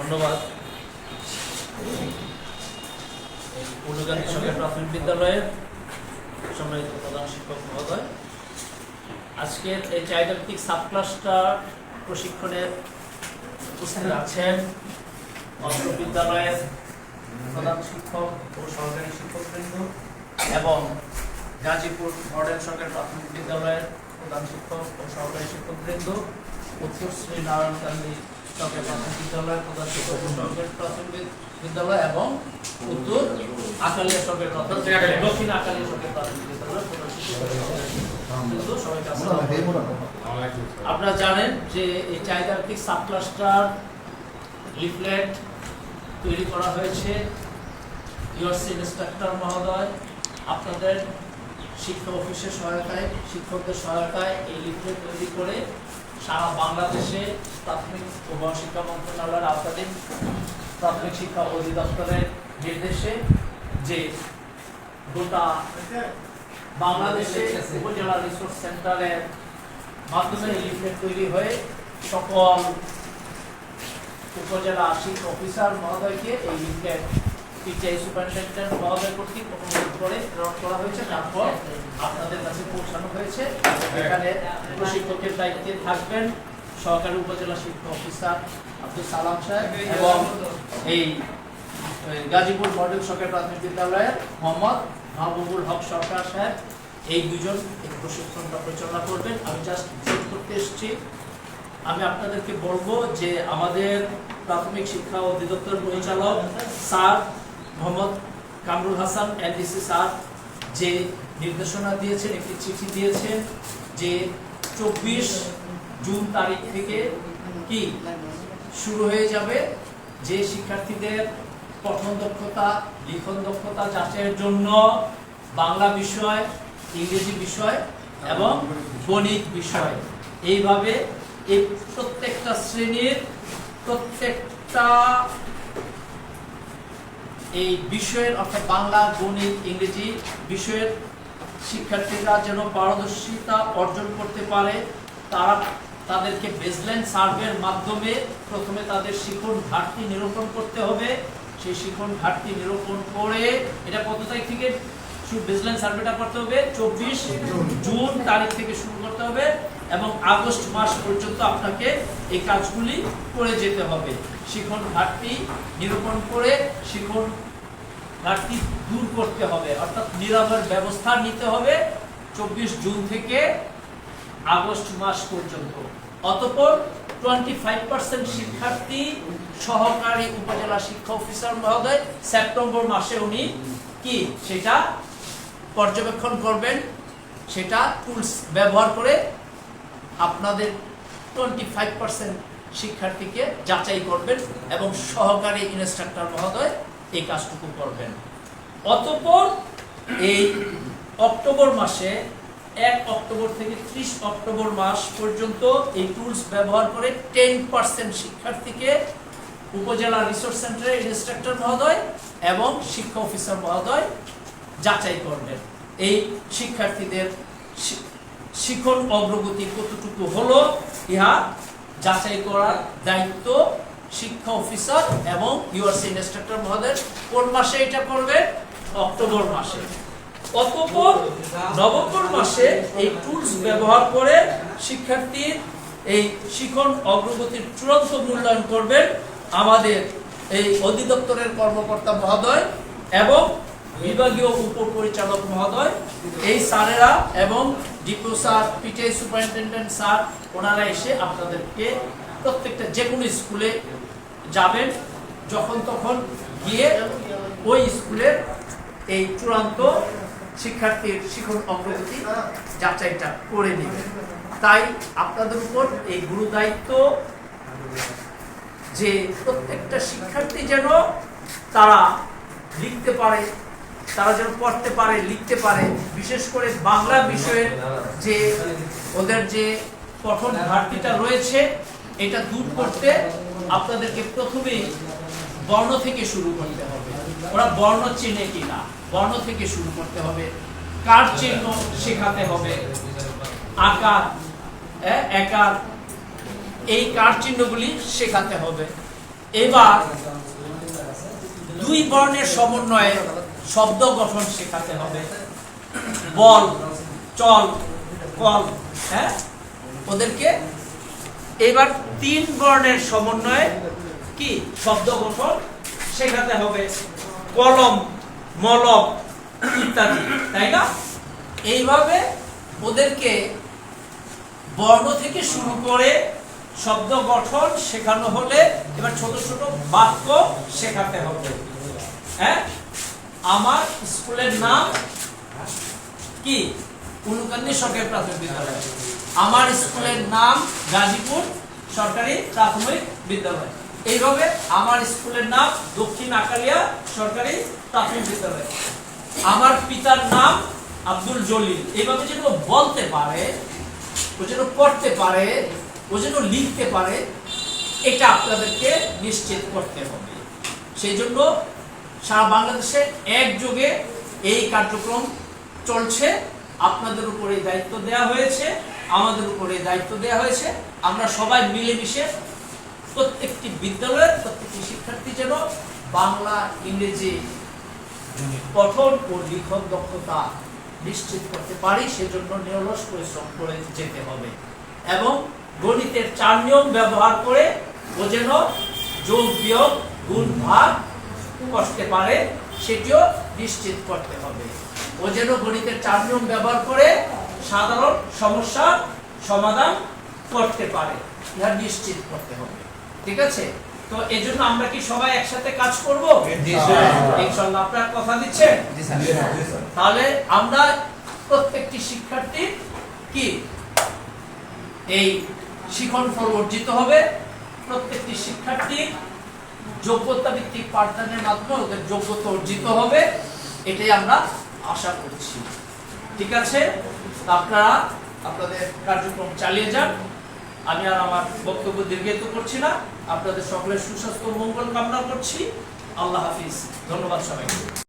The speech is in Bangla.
ধন্যবাদ। এই পূর্ণগান্ধী প্রাথমিক বিদ্যালয়ের সম্মানিত প্রধান শিক্ষক মহোদয়, আজকের এই চাইল্ডিক সাব ক্লাসটার প্রশিক্ষণে উপস্থিত আছেন অস্ত্র বিদ্যালয়ের প্রধান শিক্ষক ও সহকারী শিক্ষকবৃন্দ এবং গাজীপুর মডেল সরকারি প্রাথমিক বিদ্যালয়ের প্রধান শিক্ষক ও সহকারী শিক্ষকবৃন্দ, উত্তর শ্রী নারায়ণ গান্ধী প্রাথমিক প্রধান প্রাথমিক বিদ্যালয় এবং উত্তর আকালিয়া প্রাথমিক দক্ষিণ আকালিয়া প্রাথমিক। আপনারা জানেন যে এই চাহিদার্থিক সাব ক্লাস্টার লিফলেট তৈরি করা হয়েছে ইউএসসি ইন্সট্রাক্টর মহোদয়। আপনাদের শিক্ষা অফিসের সহায়তায় শিক্ষকদের সহায়তায় এই লিফলেট তৈরি করে সারা বাংলাদেশে প্রাথমিক ও গণশিক্ষা মন্ত্রণালয়ের আওতাধীন প্রাথমিক শিক্ষা অধিদপ্তরের নির্দেশে যে গোটা বাংলাদেশে উপজেলা রিসোর্স সেন্টারের মাধ্যমে লিফলেট তৈরি হয়ে সকল উপজেলা শিক্ষা অফিসার মহোদয়কে এই লিফলেট পিটিআই সুপারিনটেন্ডেন্ট মহোদয় কর্তৃক অনুরোধ করে করা হয়েছে, তারপর আপনাদের কাছে পৌঁছানো হয়েছে। এখানে প্রশিক্ষকের দায়িত্বে থাকবেন সহকারী উপজেলা শিক্ষা অফিসার আব্দুল সালাম সাহেব এবং এই গাজীপুর মডেল প্রাথমিক বিদ্যালয়ের মোহাম্মদ মাহবুবুল হক সরকার সাহেব, এই দুজন এই প্রশিক্ষণটা পরিচালনা করবেন। আমি জাস্ট করতে এসেছি। আমি আপনাদেরকে বলব যে আমাদের প্রাথমিক শিক্ষা অধিদপ্তর পরিচালক sir Mohammad Kamrul Hasan LDC sir, যে নির্দেশনা দিয়েছেন, একটি চিঠি দিয়েছেন যে চব্বিশ জুন তারিখ থেকে কি শুরু হয়ে যাবে, যে শিক্ষার্থীদের পঠন দক্ষতা, লিখন দক্ষতা যাচাইয়ের জন্য বাংলা বিষয়, ইংরেজি বিষয় এবং গণিত বিষয়। এইভাবে এই প্রত্যেকটা শ্রেণির প্রত্যেকটা এই বিষয়ের অর্থাৎ বাংলা, গণিত, ইংরেজি বিষয়ের শিক্ষার্থীরা যেন পারদর্শিতা অর্জন করতে পারে, তারা তাদেরকে বেসলাইন সার্ভের মাধ্যমে প্রথমে তাদের শিখন ঘাটতি নিরূপণ করতে হবে। সেই শিখন ঘাটতি নিরূপণ করে এটা কত তারিখ থেকে? বেসলাইন সার্ভেটা করতে হবে, চব্বিশ জুন তারিখ থেকে শুরু করতে হবে এবং আগস্ট মাস পর্যন্ত আপনাকে এই কাজগুলি করে যেতে হবে। শিখন ঘাটতি নিরূপণ করে শিখন ঘাটতি দূর করতে হবে, অর্থাৎ নিরাময়ের ব্যবস্থা নিতে হবে চব্বিশ জুন থেকে আগস্ট মাস পর্যন্ত। অতঃপর টোয়েন্টি ফাইভ পার্সেন্ট শিক্ষার্থী সহকারী উপজেলা শিক্ষা অফিসার মহোদয় সেপ্টেম্বর মাসে উনি কি? সেটা পর্যবেক্ষণ করবেন, সেটা টুলস ব্যবহার করে আপনাদের টোয়েন্টি ফাইভ পার্সেন্ট শিক্ষার্থীকে যাচাই করবেন এবং সহকারী ইনস্ট্রাক্টর মহোদয় এই কাজটুকু করবেন। অতঃপর এই অক্টোবর মাসে, এক অক্টোবর থেকে ত্রিশ অক্টোবর মাস পর্যন্ত এই টুলস ব্যবহার করে টেন পার্সেন্ট শিক্ষার্থীকে উপজেলা রিসোর্স সেন্টারের ইনস্ট্রাক্টর মহোদয় এবং শিক্ষা অফিসার মহোদয় যাচাই করবেন। এই শিক্ষার্থীদের শিখন অগ্রগতি কতটুকু হলো, ইহা যাচাই করার দায়িত্ব শিক্ষা অফিসার এবং ইউআরসি ইনস্ট্রাক্টর মহোদয় কোন মাসে এটা করবে? অক্টোবর মাসে। অতঃপর নভেম্বর মাসে এই টুলস ব্যবহার করে শিক্ষার্থীর এই শিখন অগ্রগতির চূড়ান্ত মূল্যায়ন করবেন আমাদের এই অধিদপ্তরের কর্মকর্তা মহোদয় এবং বিভাগীয় উপপরিচালক মহোদয়, এই স্যারেরা এবং depot sir PTI superintendent sir, ওনারা এসে আপনাদেরকে প্রত্যেকটা যে কোনো স্কুলে যাবেন, যখন তখন গিয়ে ওই স্কুলের এই চূড়ান্ত শিক্ষার্থীর শিখন অগ্রগতি যাচাইটা করে নেবেন। তাই আপনাদের উপর এই গুরু দায়িত্ব যে প্রত্যেকটা শিক্ষার্থী যেন তারা লিখতে পারে তারা যেন পড়তে পারে, লিখতে পারে। বিশেষ করে বাংলা বিষয়ের যে ওদের যে পঠন ঘাটতিটা রয়েছে, এটা দূর করতে আপনাদেরকে প্রথমেই বর্ণ থেকে শুরু করতে হবে। ওরা বর্ণ চিনে কিনা, বর্ণ থেকে শুরু করতে হবে। কার চিহ্ন শেখাতে হবে? আকার একার, এই কার চিহ্নগুলি শেখাতে হবে। এবার দুই বর্ণের সমন্বয়ে শব্দ গঠন শেখাতে হবে। বল, চল, কল হ্যাঁ? ওদেরকে এবার তিন বর্ণের সমন্বয়ে কি? শব্দ গঠন শেখাতে হবে। কলম, মলম ইত্যাদি, তাই না? এইভাবে ওদেরকে বর্ণ থেকে শুরু করে শব্দ গঠন শেখানো হলে এবার ছোট ছোট বাক্য শেখাতে হবে। হ্যাঁ? আমার স্কুলের নাম কি? উলুকান্দি সরকারি প্রাথমিক বিদ্যালয়। আমার স্কুলের নাম গাজীপুর সরকারি প্রাথমিক বিদ্যালয়। এইভাবে আমার স্কুলের নাম দক্ষিণ আকালিয়া সরকারি প্রাথমিক বিদ্যালয়। আমার পিতার নাম আব্দুল জলিল। এইভাবে যেন বলতে পারে, ও যেন পড়তে পারে, ও যেন লিখতে পারে, এটা আপনাদেরকে নিশ্চিত করতে হবে। সেই জন্য সারা বাংলাদেশে একযোগে এই কার্যক্রম চলছে। আপনাদের উপরে দায়িত্ব দেওয়া হয়েছে, আমাদের উপরে দায়িত্ব দেওয়া হয়েছে। আমরা সবাই মিলেমিশে প্রত্যেকটি বিদ্যালয়ের প্রত্যেকটি শিক্ষার্থী যেন বাংলা, ইংরেজি পঠন ও লিখন দক্ষতা নিশ্চিত করতে পারি, সেজন্য নিরলস পরিশ্রম করে যেতে হবে। এবং গণিতের চার নিয়ম ব্যবহার করে ও যেন যোগ বিয়োগ গুণ ভাগ করতে পারে সেটিও নিশ্চিত করতে হবে। ও যেন গণিতের চার নিয়ম ব্যবহার করে সাধারণ সমস্যার সমাধান করতে পারে ইহা নিশ্চিত করতে হবে। ঠিক আছে? তো এই জন্য আমরা কি সবাই একসাথে কাজ করব? স্যার। কথা দিচ্ছেন? তাহলে আমরা প্রত্যেকটি শিক্ষার্থী কি? এই শিখন ফল অর্জিত হবে। প্রত্যেকটি শিক্ষার্থী যোগ্যতা ভিত্তিক পাঠদানের মাধ্যমে ওদের যোগ্যতা অর্জিত হবে, এটাই আমরা আশা করছি। ঠিক আছে? আপনারা আপনাদের কার্যক্রম চালিয়ে যান। আমি আর আমার বক্তব্য দীর্ঘায়িত করছি না। আপনাদের সকলের সুস্বাস্থ্য মঙ্গল কামনা করছি। আল্লাহ হাফিজ। ধন্যবাদ সবাইকে।